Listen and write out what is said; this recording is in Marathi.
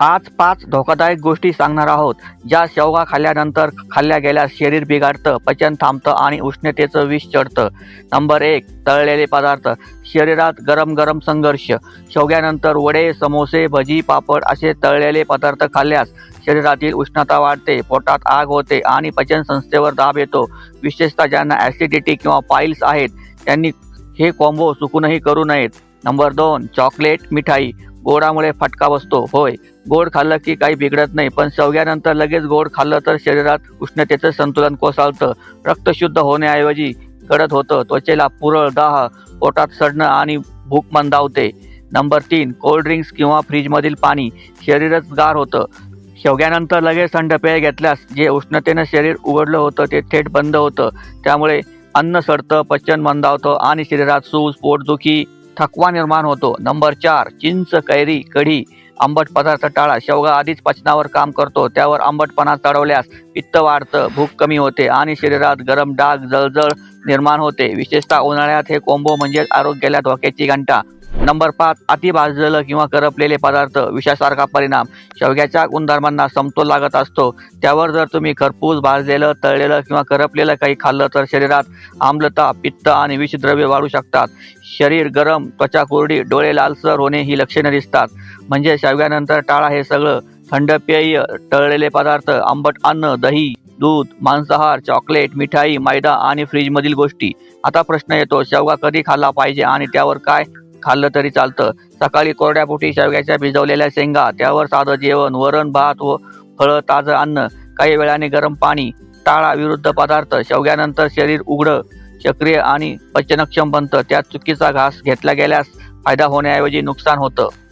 आज पाच धोकादायक गोष्टी सांगणार आहोत. ज्या शेवगा खाल्ल्यानंतर खाल्ल्या गेल्यास शरीर बिघडतं पचन थांबतं आणि उष्णतेचं विष चढतं. नंबर एक तळलेले पदार्थ. शरीरात गरम गरम संघर्ष. शेवग्यानंतर वडे समोसे भजी पापड असे तळलेले पदार्थ खाल्ल्यास शरीरातील उष्णता वाढते पोटात आग होते आणि पचन संस्थेवर दाब येतो. विशेषतः ज्यांना ॲसिडिटी किंवा पाईल्स आहेत त्यांनी हे कॉम्बो चुकूनही करू नयेत. नंबर दोन चॉकलेट मिठाई. गोडामुळे फटका बसतो. होय गोड खाल्लं की काही बिघडत नाही पण शेवग्यानंतर लगेच गोड खाल्लं तर शरीरात उष्णतेचं संतुलन कोसळतं. रक्त शुद्ध होण्याऐवजी गडद होतं. त्वचेला पुरळ दाह पोटात सडणं आणि भूक मंदावते. नंबर तीन कोल्ड ड्रिंक्स किंवा फ्रीजमधील पाणी शरीरच गार होतं. शेवग्यानंतर लगेच थंड पेय घेतल्यास जे उष्णतेनं शरीर उघडलं होतं ते थेट बंद होतं. त्यामुळे अन्न सडतं पचन मंदावतं आणि शरीरात सूज पोटदुखी थकवा निर्माण होतो. नंबर चार चिंच कैरी कढी आंबट पदार्थ टाळा. शेवगा आधीच पचनावर काम करतो. त्यावर आंबटपणा चढवल्यास पित्त वाढतं भूक कमी होते आणि शरीरात गरम डाग जळजळ निर्माण होते. विशेषतः उन्हाळ्यात हे कोंबो म्हणजे आरोग्याला धोक्याची घंटा. नंबर पाच अतिभाजलेलं किंवा करपलेले पदार्थ विषासारखा परिणाम. शेवग्याच्या गुणधर्मांना समतोल लागत असतो. त्यावर जर तुम्ही खरपूस भाजलेलं तळलेलं किंवा करपलेलं काही खाल्लं तर शरीरात आम्लता पित्त आणि विषद्रव्य वाढू शकतात. शरीर गरम त्वचा कोरडी डोळे लालसर होणे ही लक्षणे दिसतात. म्हणजे शेवग्यानंतर टाळा हे सगळं थंड पेय तळलेले पदार्थ आंबट अन्न दही दूध मांसाहार चॉकलेट मिठाई मैदा आणि फ्रीजमधील गोष्टी. आता प्रश्न येतो शेवगा कधी खाल्ला पाहिजे आणि त्यावर काय खाल्लं तरी चालतं. सकाळी कोरड्या पोटी शेवग्याच्या भिजवलेल्या शेंगा त्यावर साधं जेवण वरण भात व फळं ताजं अन्न काही वेळाने गरम पाणी टाळा विरुद्ध पदार्थ शेवग्यानंतर शरीर उघडं सक्रिय आणि पचनक्षम बनतं. त्यात चुकीचा घास घेतला गेल्यास फायदा होण्याऐवजी नुकसान होतं.